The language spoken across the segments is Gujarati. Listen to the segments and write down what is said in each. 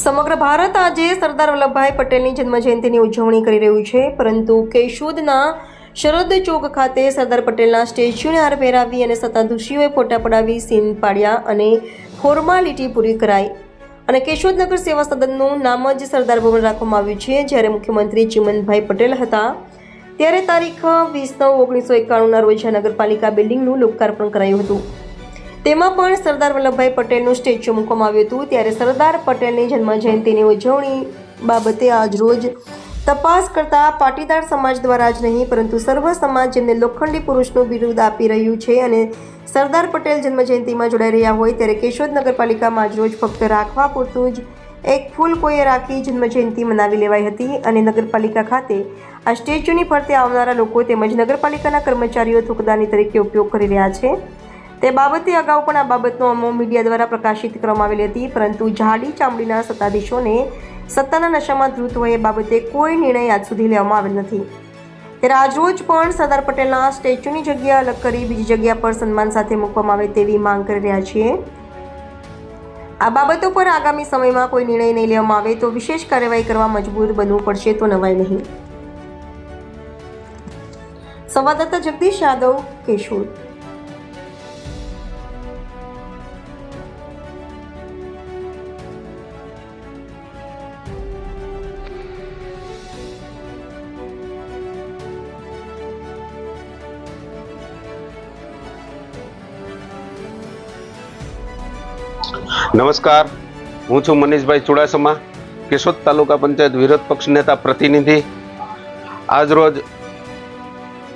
સમગ્ર ભારત આજે સરદાર વલ્લભભાઈ પટેલની જન્મજયંતિની ઉજવણી કરી રહ્યું છે. પરંતુ કેશોદના શરદ ચોક ખાતે સરદાર પટેલના સ્ટેચ્યુને હાર પહેરાવી અને સત્તાધીશીઓએ ફોટા પડાવી સીન પાડ્યા અને ફોર્માલિટી પૂરી કરાઈ. અને કેશોદનગર સેવા સદનનું નામ જ સરદાર ભવન રાખવામાં આવ્યું છે. જ્યારે મુખ્યમંત્રી ચિમનભાઈ પટેલ હતા, ત્યારે તારીખ વીસ નવ ઓગણીસો એકાણુંના રોજ નગરપાલિકા બિલ્ડિંગનું લોકાર્પણ કરાયું હતું. તેમાં પણ સરદાર વલ્લભભાઈ પટેલનું સ્ટેચ્યુ મૂકવામાં આવ્યું હતું. ત્યારે સરદાર પટેલની જન્મજયંતિની ઉજવણી બાબતે આજરોજ તપાસ કરતા પાટીદાર સમાજ દ્વારા જ નહીં, પરંતુ સર્વ સમાજ જેમને લોખંડી પુરુષનું બિરુદ આપી રહ્યું છે અને સરદાર પટેલ જન્મજયંતિમાં જોડાઈ રહ્યા હોય ત્યારે કેશોદ નગરપાલિકામાં આજરોજ ફક્ત રાખવા પૂરતું જ એક ફૂલ કોઈએ રાખી જન્મજયંતિ મનાવી લેવાઈ હતી અને નગરપાલિકા ખાતે આ સ્ટેચ્યુની ફરતે આવનારા લોકો તેમજ નગરપાલિકાના કર્મચારીઓ થૂકદાની તરીકે ઉપયોગ કરી રહ્યા છે. તે બાબતે અગાઉ પણ આ બાબતનો અમો મીડિયા દ્વારા પ્રકાશિત કરવામાં આવેલી હતી, પરંતુ જાડી ચામડીના સત્તાધીશોને સત્તાના નશામાં ધૃત હોય એ બાબતે કોઈ નિર્ણય આજ સુધી લેવામાં આવેલ નથી. ત્યારે આજરોજ પણ સરદાર પટેલના સ્ટેચ્યુની જગ્યા અલગ કરી બીજી જગ્યા પર સન્માન સાથે મૂકવામાં આવે તેવી માંગ કરી રહ્યા છીએ આ બાબતો પર આગામી સમયમાં કોઈ નિર્ણય નહીં લેવામાં આવે તો વિશેષ કાર્યવાહી કરવા મજબૂર બનવું પડશે તો નવાય નહીં. સંવાદદાતા જગદીશ યાદવ, કેશોદ. નમસ્કાર. હું છું મનીષભાઈ ચુડાસમા, કેશોદ તાલુકા પંચાયત વિરોધ પક્ષ નેતા પ્રતિનિધિ. આજરોજ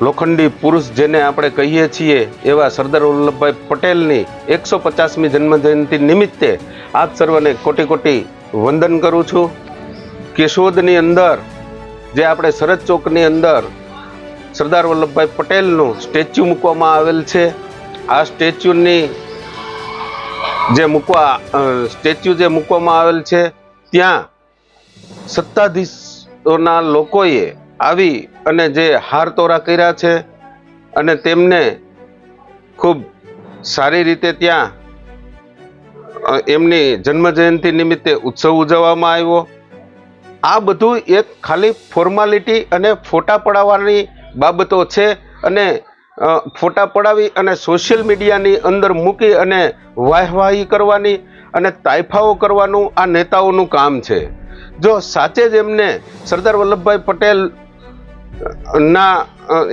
લોખંડી પુરુષ જેને આપણે કહીએ છીએ એવા સરદાર વલ્લભભાઈ પટેલની એકસો પચાસમી જન્મજયંતિ નિમિત્તે આપ સર્વને કોટી કોટી વંદન કરું છું. કેશોદની અંદર, જે આપણે શરદ ચોકની અંદર સરદાર વલ્લભભાઈ પટેલનું સ્ટેચ્યુ મૂકવામાં આવેલ છે. આ સ્ટેચ્યુની જે મૂકવા સ્ટેચ્યુ જે મૂકવામાં આવેલ છે, ત્યાં સત્તાધીશોના લોકોએ આવી અને જે હાર તોરા કર્યા છે અને તેમને ખૂબ સારી રીતે ત્યાં એમની જન્મજયંતિ નિમિત્તે ઉત્સવ ઉજવવામાં આવ્યો. આ બધું એક ખાલી ફોર્માલિટી અને ફોટા પડાવવાની બાબતો છે અને ફોટા પડાવી અને સોશિયલ મીડિયાની અંદર મૂકી અને વાહવાહી કરવાની અને તાઇફાઓ કરવાનું આ નેતાઓનું કામ છે. જો સાચે જ એમને સરદાર વલ્લભભાઈ પટેલ ના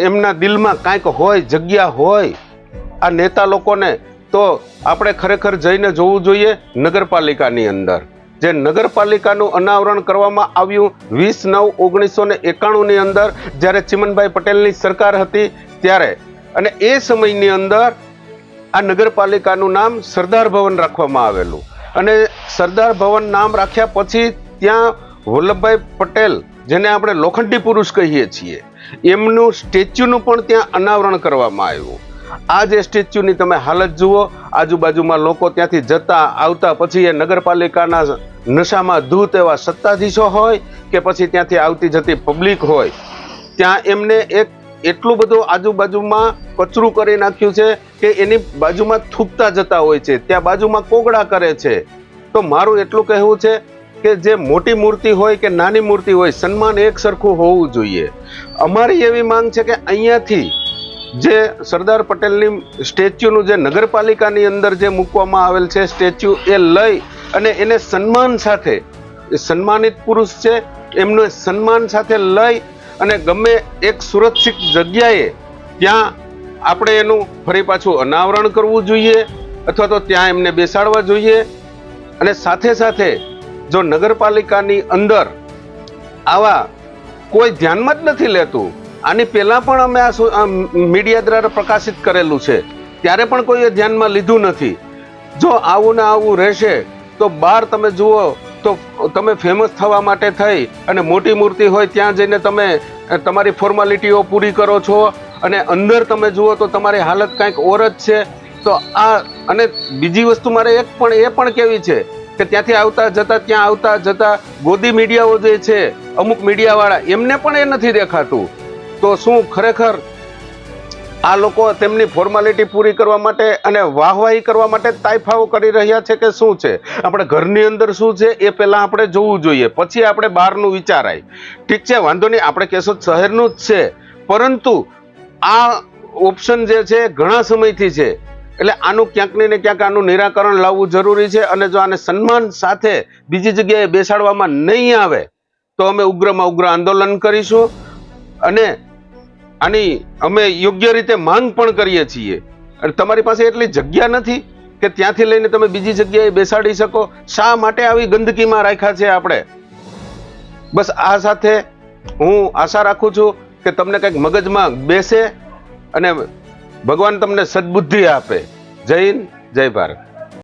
એમના દિલમાં કાંઈક હોય, જગ્યા હોય, આ નેતા લોકોને, તો આપણે ખરેખર જઈને જોવું જોઈએ નગરપાલિકાની અંદર. જે નગરપાલિકાનું અનાવરણ કરવામાં આવ્યું વીસ નવ ઓગણીસો ને એકાણુંની અંદર, જ્યારે ચિમનભાઈ પટેલની સરકાર હતી, ત્યારે અને એ સમયની અંદર આ નગરપાલિકાનું નામ સરદાર ભવન રાખવામાં આવેલું. અને સરદાર ભવન નામ રાખ્યા પછી ત્યાં વલ્લભભાઈ પટેલ, જેને આપણે લોખંડી પુરુષ કહીએ છીએ, એમનું સ્ટેચ્યુનું પણ ત્યાં અનાવરણ કરવામાં આવ્યું. આ જે સ્ટેચ્યુની તમે હાલત જુઓ, આજુબાજુમાં લોકો ત્યાંથી જતા આવતા પછી એ નગરપાલિકાના નશામાં ધૂત એવા સત્તાધીશો હોય કે પછી ત્યાંથી આવતી જતી પબ્લિક હોય, ત્યાં એમને એક એટલું બધું આજુબાજુમાં કચરું કરી નાખ્યું છે કે એની બાજુમાં થૂકતા જતા હોય છે, ત્યાં બાજુમાં કોગળા કરે છે. તો મારું એટલું કહેવું છે કે જે મોટી મૂર્તિ હોય કે નાની મૂર્તિ હોય, સન્માન એક સરખું હોવું જોઈએ. અમારી એવી માંગ છે કે અહીંયાથી જે સરદાર પટેલની સ્ટેચ્યુનું જે નગરપાલિકાની અંદર જે મૂકવામાં આવેલ છે, સ્ટેચ્યુ એ લઈ અને એને સન્માન સાથે સન્માનિત પુરુષ છે, એમને સન્માન સાથે લઈ અને ગમે એક સુરક્ષિત જગ્યાએ ત્યાં આપણે એનું ફરી પાછું અનાવરણ કરવું જોઈએ અથવા તો ત્યાં એમને બેસાડવા જોઈએ. અને સાથે સાથે જો નગરપાલિકાની અંદર આવા કોઈ ધ્યાનમાં જ નથી લેતું, આની પહેલાં પણ અમે આ મીડિયા દ્વારા પ્રકાશિત કરેલું છે. ત્યારે પણ કોઈએ ધ્યાનમાં લીધું નથી. જો આવું ને આવું રહેશે, તો બહાર તમે જુઓ તો તમે ફેમસ થવા માટે થઈ અને મોટી મૂર્તિ હોય ત્યાં જઈને તમે તમારી ફોર્માલિટીઓ પૂરી કરો છો અને અંદર તમે જુઓ તો તમારી હાલત કાંઈક ઓર જ છે. તો આ, અને બીજી વસ્તુ મારે એક પણ, એ પણ કેવી છે કે ત્યાંથી આવતા જતા, ત્યાં આવતા જતા ગોદી મીડિયાઓ જે છે, અમુક મીડિયાવાળા એમને પણ એ નથી દેખાતું. તો શું ખરેખર આ લોકો તેમની ફોર્માલિટી પૂરી કરવા માટે અને વાહવાહી કરવા માટે તાઇફાઓ કરી રહ્યા છે કે શું છે? આપણે ઘરની અંદર શું છે એ પહેલાં આપણે જોવું જોઈએ. પછી આપણે બહારનું વિચારાય. ઠીક છે, વાંધો નહીં, આપણે કેશોદ શહેરનું જ છે. પરંતુ આ ઓપ્શન જે છે ઘણા સમયથી છે. એટલે આનું ક્યાંક ને ક્યાંક આનું નિરાકરણ લાવવું જરૂરી છે અને જો આને સન્માન સાથે બીજી જગ્યાએ બેસાડવામાં નહીં આવે, તો અમે ઉગ્રમાં ઉગ્ર આંદોલન કરીશું અને આની અમે યોગ્ય રીતે માંગ પણ કરીએ છીએ. અને તમારી પાસે એટલી જગ્યા નથી કે ત્યાંથી લઈને તમે બીજી જગ્યાએ બેસાડી શકો? શા માટે આવી ગંદકીમાં રાખ્યા છે આપણે? બસ આ સાથે હું આશા રાખું છું કે તમને કંઈક મગજમાં બેસે અને ભગવાન તમને સદબુદ્ધિ આપે. જય હિન્દ, જય ભારત.